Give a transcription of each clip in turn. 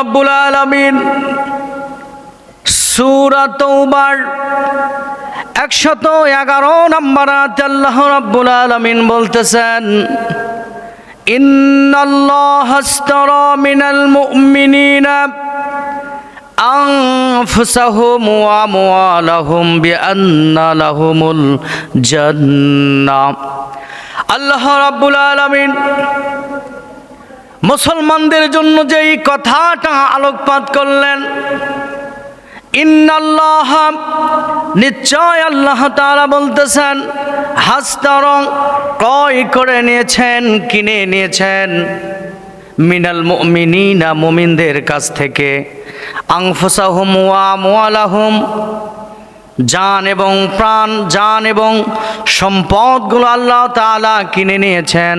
রাব্বুল আলামিন সূরা তৌবার একশত এগারো নম্বর আয়াতে আল্লাহ রাব্বুল আলামিন বলতেছেন ইন্নাল্লাহ আশতারা মিনাল মুমিনিনা أنفسهم وأموالهم بأن لهم الجنة আল্লাহ রাব্বুল আলামিন মুসলমানদের জন্য যে এই কথাটা আলোকপাত করলেন, ইন্নাল্লাহ নিশ্চয় আল্লাহ তাআলা বলতেছেন, হাস্তারং ক্রয় করে নিয়েছেন, কিনে নিয়েছেন। মিনাল মুমিনিনা, মুমিনদের কাছ থেকে। আংফুসাহুম ওয়া মুআলাহুম জান এবং প্রাণ, জান এবং সম্পদগুলো আল্লাহ তাআলা কিনে নিয়েছেন।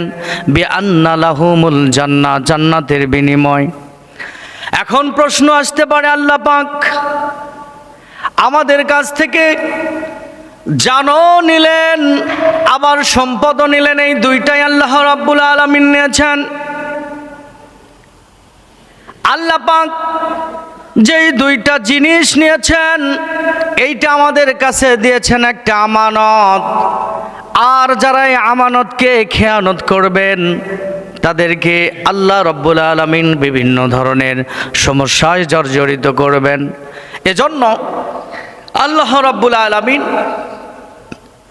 বি আন্না লাহুমুল জান্নাহ জান্নাতের বিনিময়। এখন প্রশ্ন আসতে পারে আল্লাহ পাক, আমাদের কাছ থেকে জানও নিলেন, আবার সম্পদও নিলেন, এই দুইটাই আল্লাহ রাব্বুল আলামিন নিয়েছেন। আল্লাহ পাক যেই দুইটা জিনিস নিয়েছেন, এইটা আমাদের কাছে দিয়েছেন একটা আমানত। আর যারা এই আমানতকে খেয়ানত করবেন, তাদেরকে আল্লাহ রব্বুল আলমিন বিভিন্ন ধরনের সমস্যায় জর্জরিত করবেন। এজন্য আল্লাহ রব্বুল আলমিন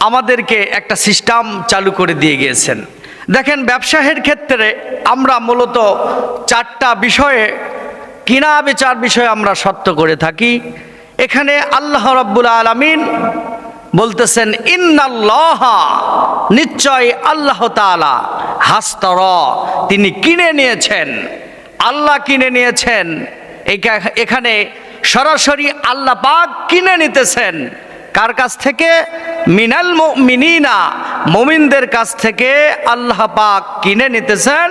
আমাদেরকে একটা সিস্টেম চালু করে দিয়ে গিয়েছেন। দেখেন, ব্যবসায়ের ক্ষেত্রে আমরা মূলত চারটা বিষয়ে কিনা বেচার বিষয়ে আমরা সত্য করে থাকি। এখানে আল্লাহ রব্বুল আলমিন বলতেছেন, ইন্নাল্লাহ, নিশ্চয় আল্লাহ তাআলা হাস্তর, তিনি কিনে নিয়েছেন, আল্লাহ কিনে নিয়েছেন এখানে সরাসরি আল্লাহ পাক কিনে নিতেছেন। কার কাছ থেকে? মিনাল মিনিনা মুমিনদের কাছ থেকে আল্লাহ পাক কিনে নিতেছেন।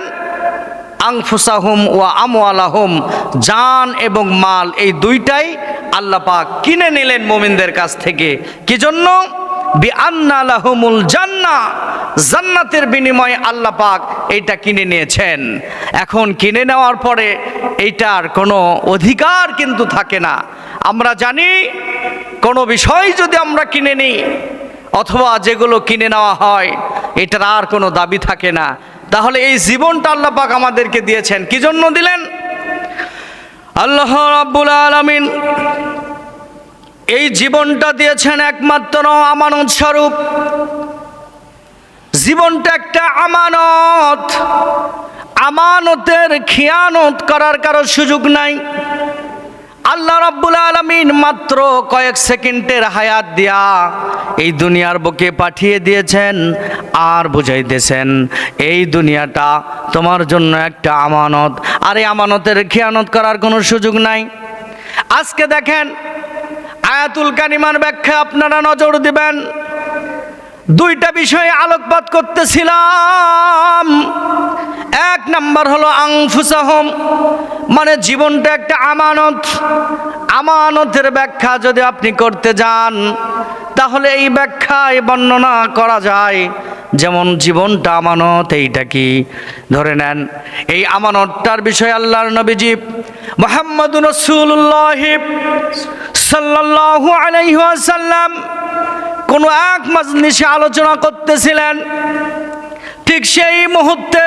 আংফুসাহুম ওয়া আমওয়ালাহুম, জান এবং মাল এই দুইটাই আল্লাহ পাক কিনে নিলেন মুমিনদের কাছ থেকে। কি জন্য বি আন্না লাহুমুল জান্নাতের বিনিময়ে আল্লাহ পাক এইটা কিনে নিয়েছেন। এখন কিনে নেওয়ার পরে এইটার কোনো অধিকার কিন্তু থাকে না। আমরা জানি কোনো বিষয় যদি আমরা কিনে নিই, অথবা যেগুলো কিনে নেওয়া হয়, এটার আর কোনো দাবি থাকে না। তাহলে এই জীবনটা আল্লাহ পাক আমাদেরকে দিয়েছেন। কি জন্য দিলেন? আল্লাহ রাব্বুল আলামিন এই জীবনটা দিয়েছেন একমাত্র আমানত স্বরূপ। জীবনটা একটা আমানত। আমানতের খিয়ানত করার কারও সুযোগ নাই। আল্লাহ রাব্বুল আলামিন মাত্র কয়েক সেকেন্ডের হায়াত দিয়া এই দুনিয়ার বুকে পাঠিয়ে দিয়েছেন আর বুঝাইতেছেন, এই দুনিয়াটা তোমার জন্য একটা আমানত। আর এই আমানতের খেয়ানত করার কোনো সুযোগ নাই। আজকে দেখেন, আয়াতুল কানিমার ব্যাখ্যা আপনারা নজর দিবেন। দুইটা বিষয়ে আলোকপাত করতেছিলাম। এক নাম্বার হলো আংফুসাহম মানে জীবনটা একটা আমানত। আমানতের ব্যাখ্যা যদি আপনি করতে যান, তাহলে এই ব্যাখ্যায় বর্ণনা করা যায়, যেমন জীবনটা আমানত, এইটা কি? ধরে নেন, এই আমানতটার বিষয়ে আল্লাহর নবীজি মোহাম্মদ রসুল্লাহ সাল্লাল্লাহু আলাইহি ওয়াসাল্লাম কোনো এক মাজলিসে আলোচনা করতেছিলেন। ঠিক সেই মুহূর্তে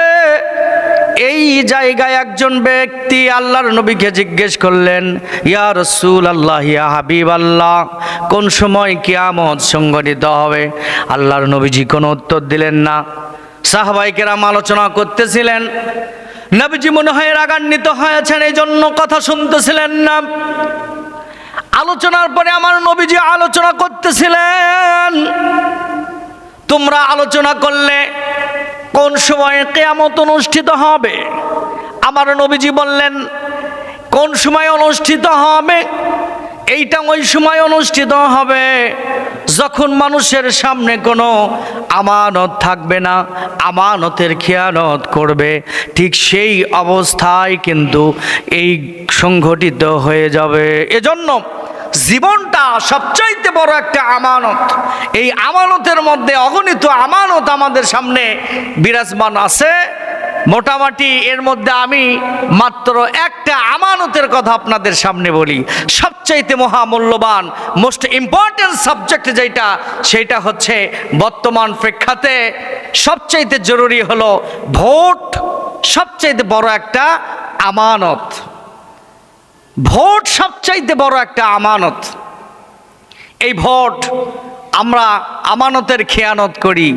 এই জায়গায় একজন ব্যক্তি আল্লাহর নবীকে জিজ্ঞেস করলেন, ইয়া রসুল আল্লাহ ইয়া হাবিব আল্লাহ কোন সময় কিয়ামত সংগঠিত হবে? আল্লাহর নবীজি কোনো উত্তর দিলেন না। সাহবাইকেরাম আলোচনা করতেছিলেন। নবীজি মনে হয় রাগান্বিত হয়েছেন এই জন্য কথা শুনতেছিলেন না। আলোচনার পরে আমার নবীজি আলোচনা করতেছিলেন। তোমরা আলোচনা করলে কোন সময়ে কেয়ামত অনুষ্ঠিত হবে? আমার নবীজি বললেন, কোন সময় অনুষ্ঠিত হবে? এইটা ওই সময় অনুষ্ঠিত হবে যখন মানুষের সামনে কোনো আমানত থাকবে না, আমানতের খেয়ানত করবে। ঠিক সেই অবস্থায় কিন্তু এই সংঘটিত হয়ে যাবে। এজন্য জীবনটা সবচাইতে বড় একটা আমানত। এই আমানতের মধ্যে অগণিত আমানত আমাদের সামনে বিরাজমান আছে। মোটামুটি এর মধ্যে আমি মাত্র একটা আমানতের কথা আপনাদের সামনে বলি। সবচাইতে মহামূল্যবান মোস্ট ইম্পর্টেন্ট সাবজেক্ট যেটা, সেটা হচ্ছে বর্তমান প্রেক্ষাতে সবচাইতে জরুরি হলো ভোট। সবচাইতে বড় একটা আমানত। ভোট সবচাইতে বড় একটা আমানত। এই ভোট আমরা আমানতের খেয়ানত করি।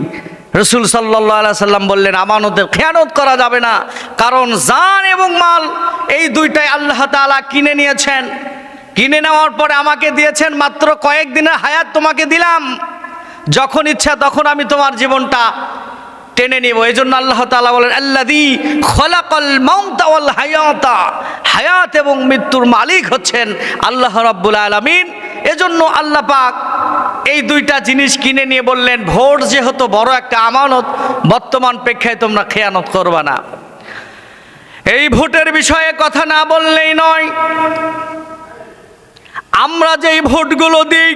রসুল সাল্লাম বললেন, আমানতের খেয়ানত করা যাবে না, কারণ জান এবং মাল এই দুইটাই আল্লাহ তাআলা কিনে নিয়েছেন। কিনে নেওয়ার পরে আমাকে দিয়েছেন মাত্র কয়েকদিনের হায়াত তোমাকে দিলাম। যখন ইচ্ছা তখন আমি তোমার জীবনটা টেনে নিব। এই জন্য আল্লাহ তাআলা বলেন আল্লাদি খলাকল মাউতা ওয়াল হায়াতা। হায়াত এবং মৃত্যুর মালিক হচ্ছেন আল্লাহ রাব্বুল আলামিন। এজন্য আল্লাহ পাক এই দুইটা জিনিস কিনে নিয়ে বললেন ভোট যেহেতু বড় একটা আমানত, বর্তমান প্রেক্ষায় তোমরা খেয়ানত করবা না। এই ভোটের বিষয়ে কথা না বললেই নয়, আমরা যেই ভোটগুলো দিই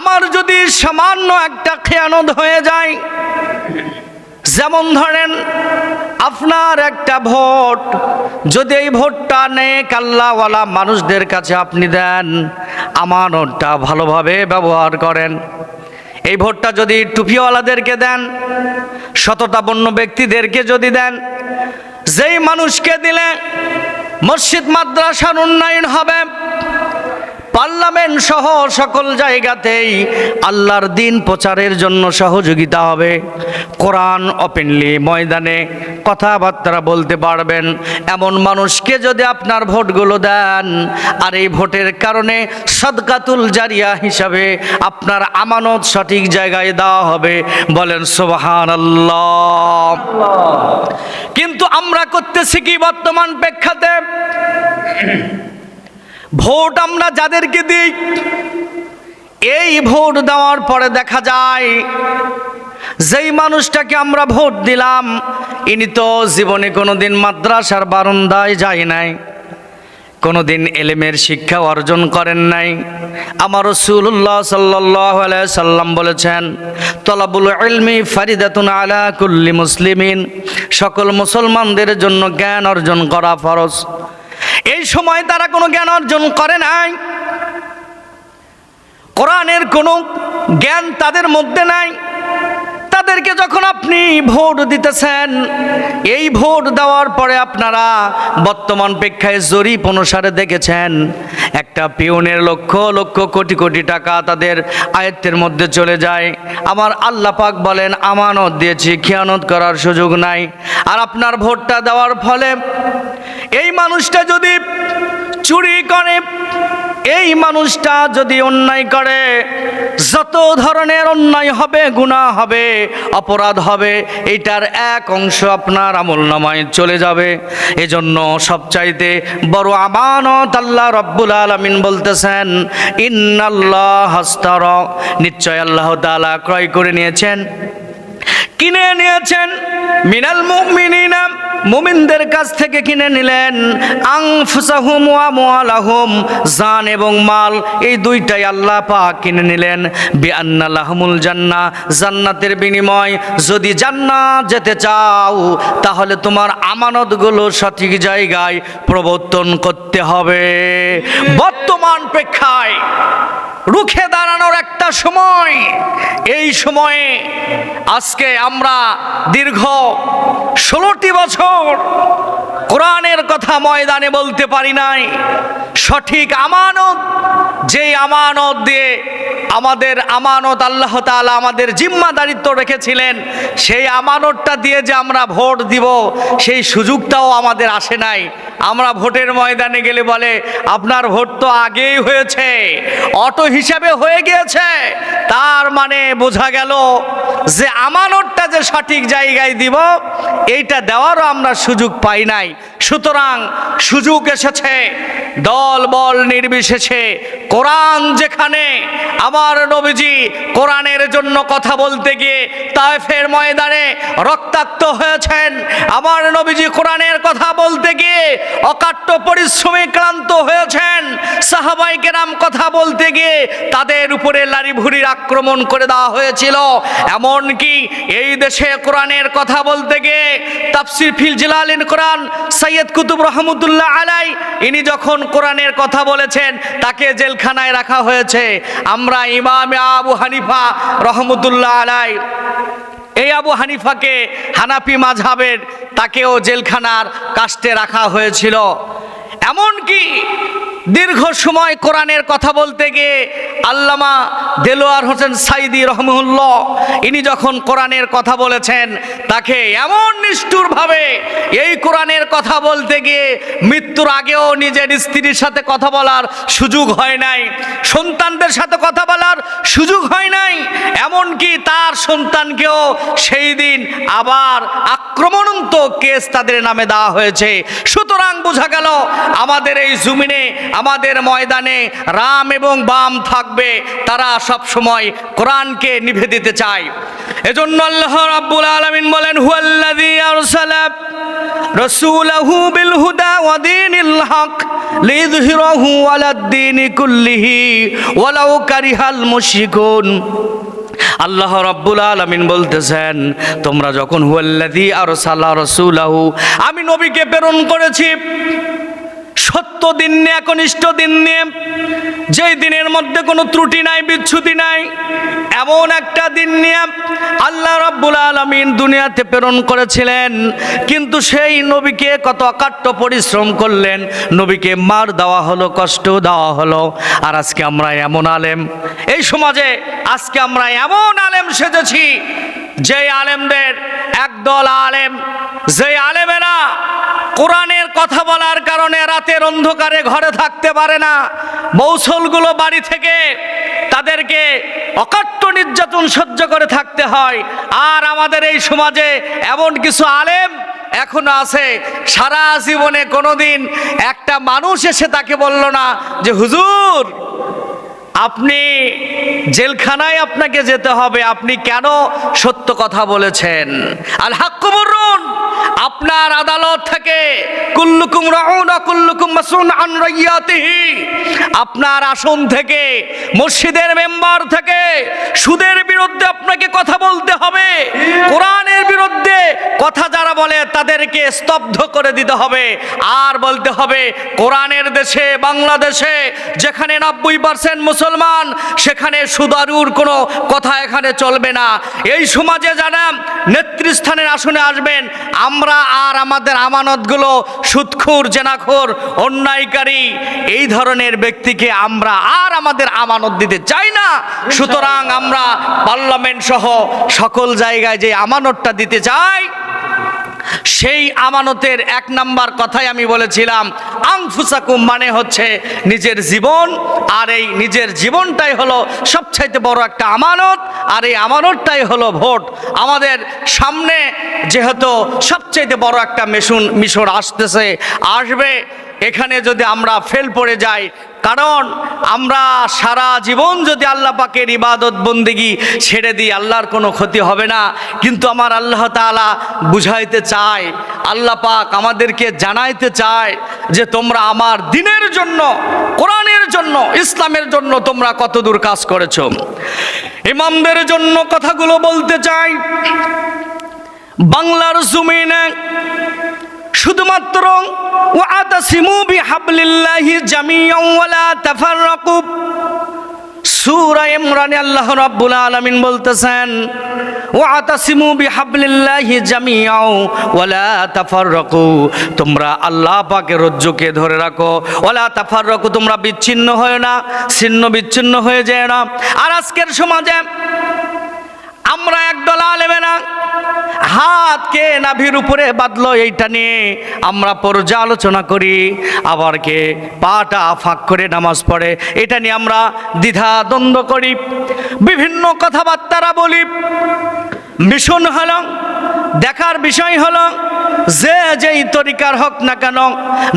আমার যদি সামান্য একটা খেয়ানত হয়ে যায়, যেমন ধরেন আপনার একটা ভোট, যদি এই ভোটটা নেক আল্লাহওয়ালা মানুষদের কাছে আপনি দেন আমানতটা ভালোভাবে ব্যবহার করেন। এই ভোটটা যদি টুপিওয়ালাদেরকে দেন, সততাপন্ন ব্যক্তিদেরকে যদি দেন, যেই মানুষকে দিলে মসজিদ, মাদ্রাসার উন্নয়ন হবে পার্লামেন্ট সহ সকল জায়গাতেই আল্লাহর দিন প্রচারের জন্য সহযোগিতা হবে। কোরআন ওপেনলি ময়দানে কথাবার্তা বলতে পারবেন। এমন মানুষকে যদি আপনার ভোটগুলো দেন, আর এই ভোটের কারণে সদকাতুল জারিয়া হিসাবে আপনার আমানত সঠিক জায়গায় দেওয়া হবে। বলেন সোবাহান কিন্তু আমরা করতেছি কি বর্তমান প্রেক্ষাতে? ভোট আমরা যাদেরকে দিই, এই ভোট দেওয়ার পরে দেখা যায়, যেই মানুষটাকে আমরা ভোট দিলাম, ইনি তো জীবনে কোনোদিন মাদ্রাসার বারান্দায় যায় নাই, কোনোদিন এলেমের শিক্ষা অর্জন করেন নাই। আমার রসুল্লাহ সাল্লাহ সাল্লাম বলেছেন, তলাবুল ইলমি ফারিদাতুন আলা কুল্লি মুসলিমিন সকল মুসলমানদের জন্য জ্ঞান অর্জন করা ফরজ এই সময় তারা কোনো জ্ঞান অর্জন করে নাই। কোরআনের কোনো জ্ঞান তাদের মধ্যে নাই। তাদেরকে যখন আপনি ভোট দিতেছেন, এই ভোট দেওয়ার পরে আপনারা বর্তমান প্রেক্ষায় জরিপ অনুসারে দেখেছেন, একটা পিওনের লক্ষ লক্ষ কোটি কোটি টাকা তাদের আয়ত্তের মধ্যে চলে যায়। আমার আল্লাহ পাক বলেন, আমানত দিয়েছি, খেয়ানত করার সুযোগ নাই। আর আপনার ভোটটা দেওয়ার ফলে এই মানুষটা যদি চুরি করে, এই মানুষটা যদি অন্যায় করে, যত ধরনের অন্যায় হবে, গুনাহ হবে, অপরাধ হবে এটার এক অংশ আপনার আমল নামায় চলে যাবে। এজন্য সবচাইতে বড় আমানত আল্লাহ রব্বুল আলমিন বলতেছেন, ইন্নাল্লাহ হাস্তার নিশ্চয় আল্লাহ তাআলা ক্রয় করে নিয়েছেন। কিনে নিয়েছেন, মিনাল মুমিনিনা। মুমিনদের কাছ থেকে কিনে নিলেন। আংফুসাহুম ওয়া মুআলাহুম জান এবং মাল, এই দুইটাই আল্লাহ পাক কিনে নিলেন। বিআন্না লাহুমুল জান্নাহ জান্নাতের বিনিময়। যদি জান্নাত যেতে চাও, তাহলে তোমার আমানতগুলো সঠিক জায়গায় প্রবর্তন করতে হবে। বর্তমান প্রেক্ষায় রুখে দাঁড়ানোর একটা সময়। এই সময়ে আজকে আমরা দীর্ঘ ষোলোটি বছর কোরআনের কথা ময়দানে বলতে পারি নাই। সঠিক আমানত যে আমানত দিয়ে আমাদের আমানত আল্লাহ তাআলা আমাদের জিম্মাদারিত্ব রেখেছিলেন, সেই আমানতটা দিয়ে যে আমরা ভোট দিব, সেই সুযোগটাও আমাদের আসে নাই। আমরা ভোটের ময়দানে গেলে বলে, আপনার ভোট তো আগেই হয়েছে, অটো হিসাবে হয়ে গিয়েছে। তার মানে বোঝা গেল যে আমানতটা যে সঠিক জায়গায় দিব, এইটা দেওয়ারও আমরা সুযোগ পাই নাই। সুতরাং সুযোগ এসেছে, দল বল নির্বিশেষে। কোরআন যেখানে, আমার নবীজি কোরআনের জন্য কথা বলতে গিয়ে তায়েফের ময়দানে রক্তাক্ত হয়েছেন। আমার নবীজি কোরআনের কথা বলতে গিয়ে অকাট্য পরিশ্রমে ক্লান্ত হয়েছেন। সাহাবাই কেরাম কথা বলতে গিয়ে তাদের উপরে লারি ভুরির আক্রমণ করে দেওয়া হয়েছিল। এমনকি এই দেশে কোরআনের কথা বলতে গিয়ে তাফসির ফিল জিলালিন কোরআন সৈয়দ সৈয়দ কুতুব রহমতুল্লাহ আলাই, ইনি যখন কোরআনের কথা বলেছেন, তাকে জেলখানায় রাখা হয়েছে। আমরা ইমাম আবু হানিফা রহমতুল্লাহ আলাই, এই আবু হানিফাকে হানাফি মাঝাবের তাকেও জেলখানার কাস্টে রাখা হয়েছিল। এমনকি দীর্ঘ সময় কোরআনের কথা বলতে গিয়ে আল্লামা দেলোয়ার হোসেন সাইদি রহমুল্লাহ, ইনি যখন কোরআনের কথা বলেছেন, তাকে এমন নিষ্ঠুরভাবে এই কোরআনের কথা বলতে গিয়ে মৃত্যুর আগেও নিজের স্ত্রীর সাথে কথা বলার সুযোগ হয় নাই, সন্তানদের সাথে কথা বলার সুযোগ হয় নাই, এমনকি তার সন্তানকেও সেই দিন আবার আক্রমণন্ত কেস তাদের নামে দেওয়া হয়েছে। সুতরাং বোঝা গেল, আমাদের এই জমিনে, আমাদের ময়দানে রাম এবং বাম থাকবে, তারা সব সময় কোরআনকে নিভে দিতে চায়। এজন্য আল্লাহ রাব্বুল আলামিন বলেন, হুয়াল্লাযী আরসালা রাসূলাহু বিল হুদা ওয়া দীনিল হক লিযহিরাহু আলাদ দীনি কুল্লিহি ওয়ালাউ কারিহাল মুশরিকুন। আল্লাহ রাব্বুল আলামিন বলতেছেন, তোমরা যখন হুয়াল্লাযী আরসালা রাসূলাহু, আমি নবীকে প্রেরণ করেছি সত্য দিন নিয়ে, একনিষ্ঠ দিন নিয়ে, যেই দিনের মধ্যে কোনো ত্রুটি নাই, বিচ্ছুতি নাই, এমন একটা দিন নিয়ে আল্লাহ রাব্বুল আলামিন দুনিয়াতে প্রেরণ করেছিলেন। কিন্তু সেই নবীকে কত অকাট্য পরিশ্রম করলেন। নবীকে মার দেওয়া হলো, কষ্ট দেওয়া হলো। আর আজকে আমরা এমন আলেম। এই সমাজে আজকে আমরা এমন আলেম সেজেছি যে আলেমদের একদল আলেম যে আলেমেরা কোরআনের কথা বলার কারণে রাতের অন্ধকারে ঘরে থাকতে পারে না। মৌসলগুলো বাড়ি থেকে তাদেরকে অকাট্য নির্যাতন সহ্য করে থাকতে হয়। আর আমাদের এই সমাজে এমন কিছু আলেম এখনও আছে, সারা জীবনে কোনোদিন একটা মানুষ এসে তাকে বলল না যে, হুজুর, আপনি জেলখানায় আপনাকে যেতে হবে, আপনি কেন সত্য কথা বলেছেন? আল হাক্কুমরুন আপনার আদালত থেকে, কুল্লুকুম রাউনা, কুল্লুকুম মাসুন আন রাইয়াতিহি। আপনার আসন থেকে, মসজিদের মেম্বার থেকে, সুদের বিরুদ্ধে আপনাকে কথা বলতে হবে। কোরআনের বিরুদ্ধে বলে তাদেরকে স্তব্ধ করে দিতে হবে। আর বলতে হবে, কোরআনের দেশে, বাংলাদেশে যেখানে নব্বই পার্সেন্ট মুসলমান, সেখানে সুদারুর কোনো কথা এখানে চলবে না। এই সমাজে যারা নেতৃস্থানের আসনে আসবেন, আমরা আর আমাদের আমানতগুলো সুৎখুর, জেনাখোর, অন্যায়কারী, এই ধরনের ব্যক্তিকে আমরা আর আমাদের আমানত দিতে চাই না। সুতরাং আমরা পার্লামেন্ট সহ সকল জায়গায় যে আমানতটা দিতে চাই সেই আমানতের এক নাম্বার কথাই আমি বলেছিলাম আংফুসাকুম মানে হচ্ছে নিজের জীবন, আর এই নিজের জীবনটাই হলো সবচাইতে বড় একটা আমানত, আর এই আমানতটাই হলো ভোট। আমাদের সামনে যেহেতু সবচাইতে বড় একটা মিশন মিশর আসতেছে, আসবে এখানে যদি আমরা ফেল পড়ে যাই, কারণ আমরা সারা জীবন যদি আল্লাহ পাকের ইবাদত বন্দিগি ছেড়ে দিই, আল্লাহর কোনো ক্ষতি হবে না। কিন্তু আমার আল্লাহ তাআলা বুঝাইতে চায়, আল্লাহ পাক আমাদেরকে জানাইতে চায় যে তোমরা আমার দিনের জন্য, কোরআনের জন্য, ইসলামের জন্য তোমরা কতদূর কাজ করেছ। ইমামদের জন্য কথাগুলো বলতে চাই। বাংলার জমিনে শুধুমাত্র ওয়াতাসিমু বিহাবলিল্লাহি জামিয়ান ওয়ালা তাফাররাকু সূরা ইমরানে আল্লাহ রাব্বুল আলামিন বলতেছেন ওয়াতাসিমু বিহাবলিল্লাহি জামিয়াও ওয়ালা তাফাররাকু তোমরা আল্লাহ পাকের রজ্জুকে ধরে রাখো। ওয়ালা তাফাররাকু তোমরা বিচ্ছিন্ন হয় না, ছিন্ন বিচ্ছিন্ন হয়ে যায় না। আর আজকের সমাজে আমরা একদল আলেমেরা। হাত কে নাভির উপরে বাঁধলো এইটা নিয়ে আমরা পর্যালোচনা করি। আবার কে পাটা ফাঁক করে নামাজ পড়ে, এটা নিয়ে আমরা দ্বিধা দ্বন্দ্ব করি। বিভিন্ন কথাবার্তারা বলি। মিশন হলো, দেখার বিষয় হলো যে যেই তরিকার হোক না কেন,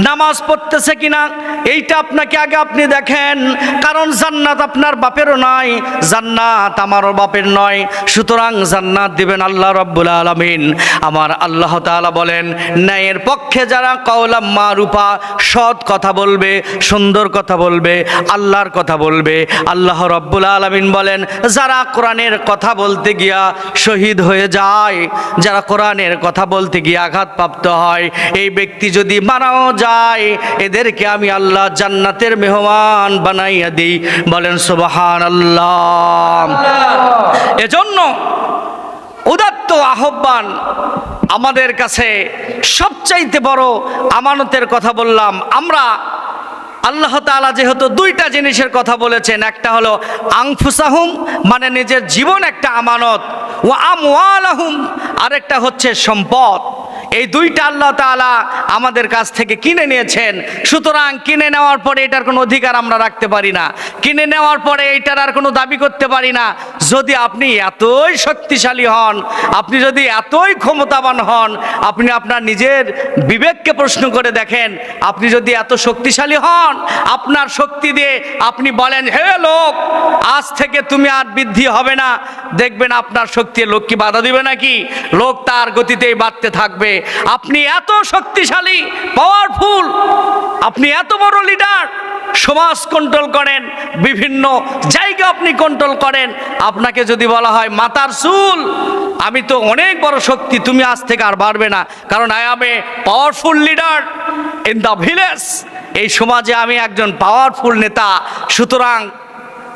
নামাজ পড়তেছে কিনা, এইটা আপনাকে আগে আপনি দেখেন। কারণ জান্নাত আপনার বাপেরও নয়, জান্নাত আমারও বাপের নয়। সুতরাং জান্নাত দিবেন আল্লাহ রব্বুল আলমিন। আমার আল্লাহ তাআলা বলেন, ন্যায়ের পক্ষে যারা কওলাম মা রূপা সৎ কথা বলবে, সুন্দর কথা বলবে, আল্লাহর কথা বলবে। আল্লাহ রব্বুল আলমিন বলেন, যারা কোরআনের কথা বলতে গিয়া শহীদ হয়ে যায়, যারা কোরআনের কথা বলতে গিয়ে আঘাতপ্রাপ্ত হয়। এই ব্যক্তি যদি মারাও যায়, এদেরকে আমি আল্লাহ জান্নাতের মেহমান বানাইয়া দিই। বলেন সুবাহান আল্লাহ এজন্য উদাত্ত আহ্বান আমাদের কাছে সবচাইতে বড় আমানতের কথা বললাম। আমরা আল্লাহ তাআলা যেহেতু দুইটা জিনিসের কথা বলেছেন, একটা হলো আংফুসাহুম মানে নিজের জীবন একটা আমানত ও আমওয়ালাহুম, আরেকটা হচ্ছে সম্পদ। এই দুইটা আল্লাহ তাআলা আমাদের কাছ থেকে কিনে নিয়েছেন। সুতরাং কিনে নেওয়ার পরে এটার কোনো অধিকার আমরা রাখতে পারি না। কিনে নেওয়ার পরে এটার আর কোনো দাবি করতে পারি না। যদি আপনি এতই শক্তিশালী হন, আপনি যদি এতই ক্ষমতাবান হন, আপনি আপনার নিজের বিবেককে প্রশ্ন করে দেখেন, আপনি যদি এত শক্তিশালী হন, আপনার শক্তি দিয়ে আপনি বলেন, হে লোক, আজ থেকে তুমি আর বৃদ্ধি হবে না। দেখবেন আপনার শক্তি লোক কি বাধা দিবে নাকি? লোক তার গতিতেই বাড়তে থাকবে। আপনি এত শক্তিশালী পাওয়ারফুল আপনি এত বড় লিডার সমাজ কন্ট্রোল করেন, বিভিন্ন জায়গা আপনি কন্ট্রোল করেন, আপনাকে যদি বলা হয় মাতার চুল, আমি তো অনেক বড় শক্তি, তুমি আজ থেকে আর বাড়বে না, কারণ I am a powerful leader in the village এই সমাজে আমি একজন পাওয়ারফুল নেতা, সুতরাং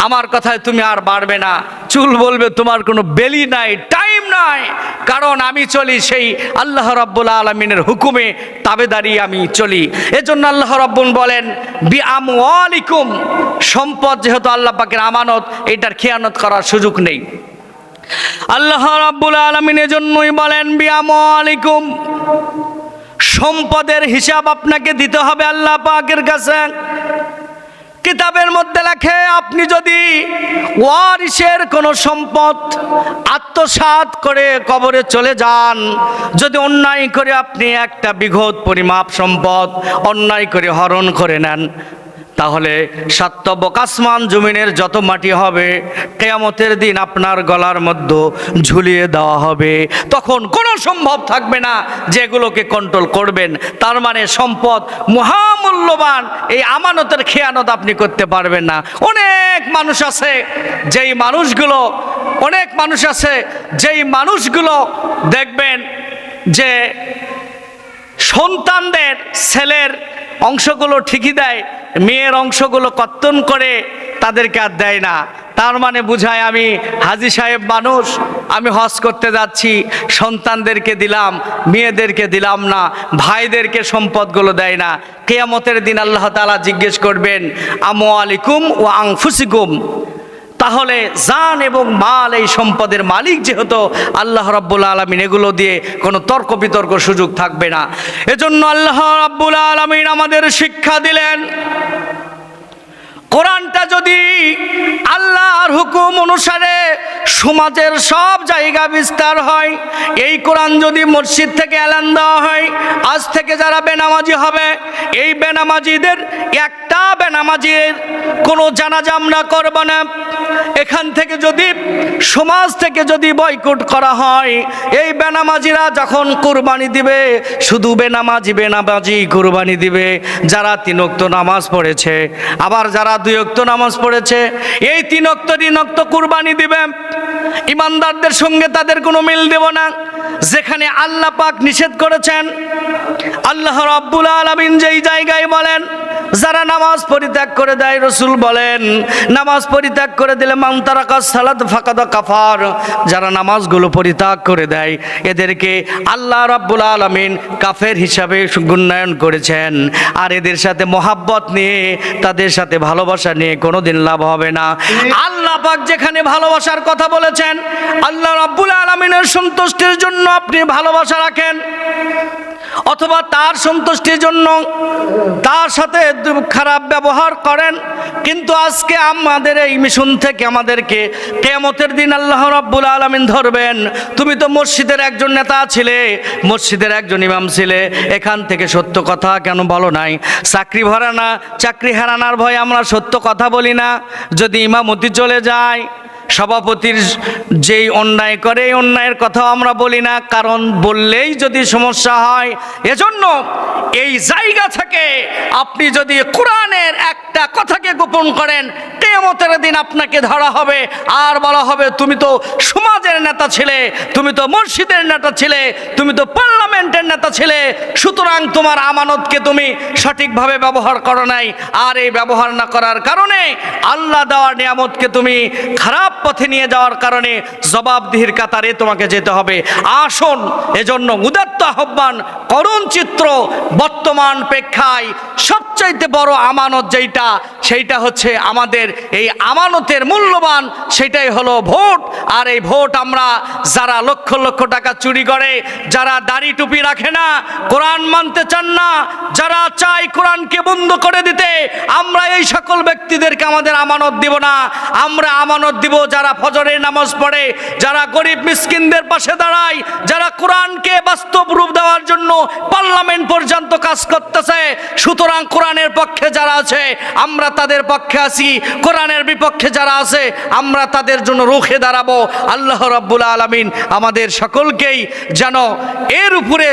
আমার কথায় তুমি আর বাড়বে না। চুল বলবে, তোমার কোনো বেলি নাই, টাইম নাই। কারণ আমি চলি সেই আল্লাহ রাব্বুল আলমিনের হুকুমে তাবেদারি আমি চলি। এজন্য আল্লাহ রাব্বুল বলেন, বি আমওয়ালিকুম। সম্পদ যেহেতু আল্লাহ পাকের আমানত, এটার খেয়ানত করার সুযোগ নেই। আল্লাহ রাব্বুল আলমিন এজন্যই বলেন, বি আমওয়ালিকুম। সম্পদের হিসাব আপনাকে দিতে হবে আল্লাহ পাকের কাছে। কিতাবের মধ্যে লেখে, আপনি যদি ওয়ারিসের কোনো সম্পদ আত্মসাত করে কবরে চলে যান, যদি অন্যায় করে আপনি একটা বিঘত পরিমাপ সম্পদ অন্যায় করে হরণ করে নেন তাহলে সাত্তব্য কাসমান জমিনের যত মাটি হবে, কেয়ামতের দিন আপনার গলার মধ্যে ঝুলিয়ে দেওয়া হবে। তখন কোনো সম্ভব থাকবে না যেগুলোকে কন্ট্রোল করবেন। তার মানে সম্পদ মহামূল্যবান, এই আমানতের খেয়ানত আপনি করতে পারবেন না। অনেক মানুষ আছে, যেই মানুষগুলো, অনেক মানুষ আছে, যেই মানুষগুলো দেখবেন যে সন্তানদের, ছেলের অংশগুলো ঠিকই দেয়, মেয়ের অংশগুলো কর্তন করে তাদেরকে আর দেয় না। তার মানে বুঝায় আমি হাজি সাহেব মানুষ, আমি হজ করতে যাচ্ছি, সন্তানদেরকে দিলাম, মেয়েদেরকে দিলাম না, ভাইদেরকে সম্পদগুলো দেয় না। কেয়ামতের দিন আল্লাহ তালা জিজ্ঞেস করবেন আমো আলিকুম ও আংফুসিকুম তাহলে জান এবং মাল এই সম্পদের মালিক যেহেতু আল্লাহ রাব্বুল আলমিন এগুলো দিয়ে কোনো তর্ক বিতর্ক সুযোগ থাকবে না। এজন্য আল্লাহ রাব্বুল আলমিন আমাদের শিক্ষা দিলেন কোরআনটা যদি আল্লাহর হুকুম অনুসারে সমাজের সব জায়গা বিস্তার হয়, এই কোরআন যদি মসজিদ থেকে এলান দেওয়া হয়, আজ থেকে যারা বেনামাজি হবে, এই বেনামাজিদের, একটা বেনামাজির কোনো জানাজাম না করবে না। এখান থেকে যদি সমাজ থেকে যদি বয়কট করা হয়, এই বেনামাজিরা যখন কুরবানি দিবে, শুধু বেনামাজি বেনামাজি কুরবানি দিবে, যারা তিনক্ত নামাজ পড়েছে, আবার যারা দুই অক্ত নামাজ পড়েছে, এই তিন অক্ত তিন অক্ত কুরবানি দিবে। ইমানদারদের সঙ্গে তাদের কোনো মিল দেব না। যেখানে আল্লাহ পাক নিষেধ করেছেন, আল্লাহ রাব্বুল আলামিন যেই জায়গায় বলেন যারা নামাজ পরিত্যাগ করে দেয়, রসুল বলেন, নামাজ পরিত্যাগ করে দিলে মান্তারাকা সালাদ ফাকাদা কাফার। যারা নামাজগুলো পরিত্যাগ করে দেয়, এদেরকে আল্লাহ রাব্বুল আলামিন কাফের হিসাবে গুণায়ন করেছেন। আর এদের সাথে মোহাব্বত নিয়ে, তাদের সাথে ভালোবাসা নিয়ে কোনোদিন লাভ হবে না। আল্লাহ পাক যেখানে ভালোবাসার কথা বলেছেন, আল্লাহ রাব্বুল আলামিনের সন্তুষ্টির জন্য আপনি ভালোবাসা রাখেন। অথবা তার সন্তুষ্টির জন্য তার সাথে খারাপ ব্যবহার করেন। কিন্তু আজকে আমাদের এই মিশন থেকে আমাদেরকে কেয়ামতের দিন আল্লাহ রাব্বুল আলামিন ধরবেন। তুমি তো মসজিদের একজন নেতা ছিলে, মসজিদের একজন ইমাম ছিলে। এখান থেকে সত্য কথা কেন বলো নাই? চাকরি ভরানা চাকরি হারানার ভয়ে আমরা সত্য কথা বলি না। যদি ইমামতি চলে যায় সভাপতির যেই অন্যায় করে, এই অন্যায়ের কথাও আমরা বলি না। কারণ বললেই যদি সমস্যা হয়, এজন্য এই জায়গা থেকে আপনি যদি কোরআনের একটা কথাকে গোপন করেন, কেয়ামতের দিন আপনাকে ধরা হবে। আর বলা হবে, তুমি তো সমাজের নেতা ছিলে, তুমি তো মসজিদের নেতা ছিলে, তুমি তো পার্লামেন্টের নেতা ছিলে, সুতরাং তোমার আমানতকে তুমি সঠিকভাবে ব্যবহার করো নাই। আর এই ব্যবহার না করার কারণে আল্লাহ দেওয়ার নিয়ামতকে তুমি খারাপ পথে নিয়ে যাওয়ার কারণে জবাবদিহির কাতারে তোমাকে যেতে হবে। আসন, এজন্য উদাত্ত আহ্বান, করুণ চিত্র বর্তমান প্রেক্ষায় সবচাইতে বড় আমানত যেইটা সেইটা হচ্ছে আমাদের এই আমানতের মূল্যবান, সেটাই হলো ভোট। আর এই ভোট আমরা যারা লক্ষ লক্ষ টাকা চুরি করে, যারা দাড়ি টুপি রাখে না, কোরআন মানতে চান না, যারা চাই কোরআনকে বন্ধ করে দিতে, আমরা এই সকল ব্যক্তিদেরকে আমাদের আমানত দিব না। আমরা আমানত দিব যারা ফজরের নামাজ পড়ে, যারা গরিব মিসকিনদের পাশে দাঁড়ায়, যারা কোরআনকে বাস্তব রূপ দেওয়ার জন্য পার্লামেন্ট পর্যন্ত কাজ করতেছে। সুতরাং কোরআনের পক্ষে যারা আছে, আমরা তাদের পক্ষে আসি কোরআনের বিপক্ষে যারা আছে, আমরা তাদের জন্য রুখে দাঁড়াবো। আল্লাহ রব্বুল আলমিন আমাদের সকলকেই যেন এর উপরে